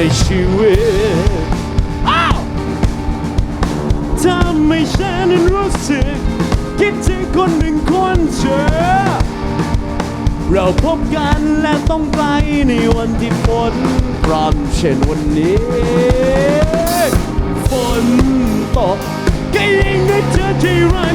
ในชีวิตทำให้ฉันรู้สึก คิดถึงคนหนึ่งคนเธอเราพบกันและต้องไกลในวันที่ฝนพรำเช่นวันนี้ ฝนตกก็ยิ่งนึกเธอที่ไร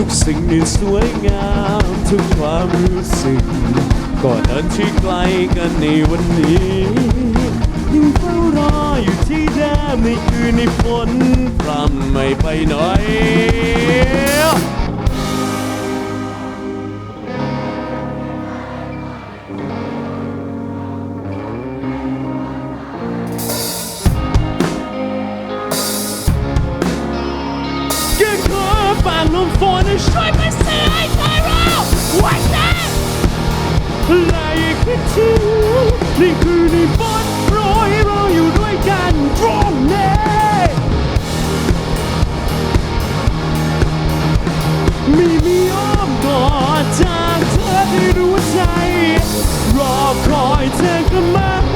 ทุกสิ่งนี่สวยงามทุกความรู้สึกก่อนนั้นที่ไกลกันในวันนี้ยังเฝ้ารออยู่ที่เดิมในคืนในฝนพรำไม่ไปไหน ฟังลมฝนช่วยมาเสียให้เธอรู้ว่าฉันและยังคิดถึงนี่คือในฝนโปรยเราอยู่ด้วยกันตรงนี้ม่มีอ้อมกอดจากเธอที่รู้ใจ รอคอยเธอกลับมา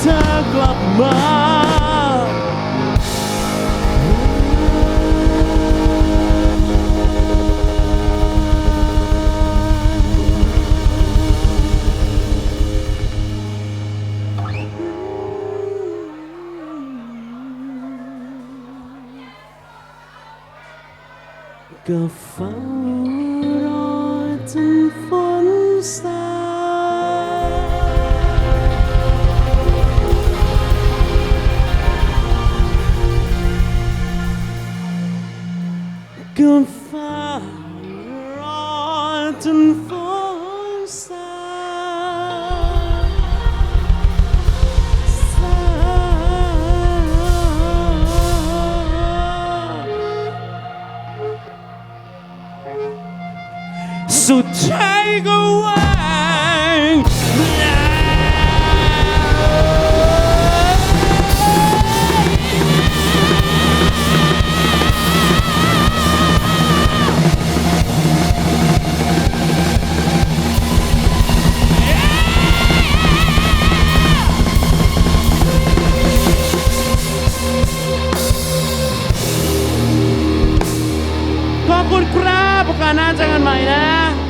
เธอกลับมาก็เฝ้ารอจนฝนซา จนฝนซาซ น้าเจอกันใหม่นะ